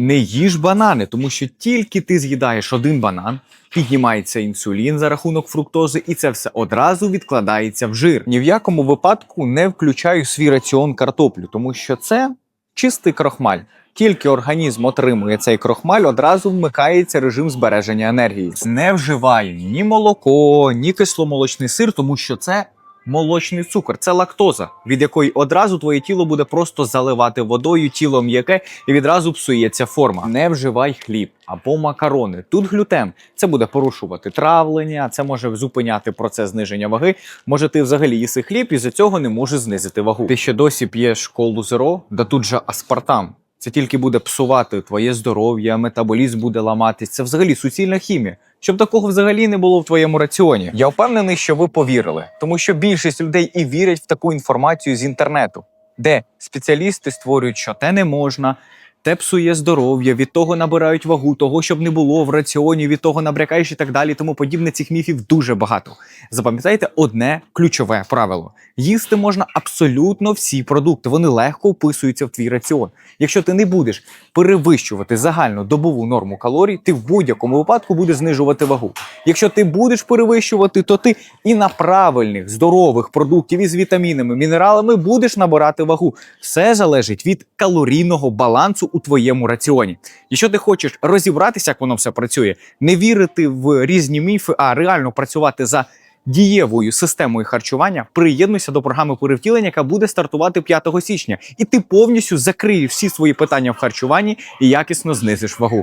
не їж банани, тому що тільки ти з'їдаєш один банан, піднімається інсулін за рахунок фруктози, і це все одразу відкладається в жир. Ні в якому випадку не включаю свій раціон картоплю, тому що це чистий крохмаль. Тільки організм отримує цей крохмаль, одразу вмикається режим збереження енергії. Не вживаю ні молоко, ні кисломолочний сир, тому що це молочний цукор, це лактоза, від якої одразу твоє тіло буде просто заливати водою, тіло м'яке і відразу псується форма. Не вживай хліб або макарони. Тут глютен. Це буде порушувати травлення, це може зупиняти процес зниження ваги. Може, ти взагалі їси хліб і за цього не можеш знизити вагу. Ти ще досі п'єш колу зеро, да тут же аспартам. Це тільки буде псувати твоє здоров'я, метаболізм буде ламатись. Це взагалі суцільна хімія. Щоб такого взагалі не було в твоєму раціоні. Я впевнений, що ви повірили, тому що більшість людей і вірять в таку інформацію з інтернету, де спеціалісти створюють, що те не можна, те псує здоров'я, від того набирають вагу, того, щоб не було в раціоні, від того набрякаєш і так далі. Тому подібне цих міфів дуже багато. Запам'ятайте одне ключове правило: їсти можна абсолютно всі продукти. Вони легко вписуються в твій раціон. Якщо ти не будеш перевищувати загальну добову норму калорій, ти в будь-якому випадку будеш знижувати вагу. Якщо ти будеш перевищувати, то ти і на правильних здорових продуктів із вітамінами, мінералами будеш набирати вагу. Все залежить від калорійного балансу у твоєму раціоні. Якщо ти хочеш розібратися, як воно все працює, не вірити в різні міфи, а реально працювати за дієвою системою харчування, приєднуйся до програми перевтілення, яка буде стартувати 5 січня, і ти повністю закриєш всі свої питання в харчуванні і якісно знизиш вагу.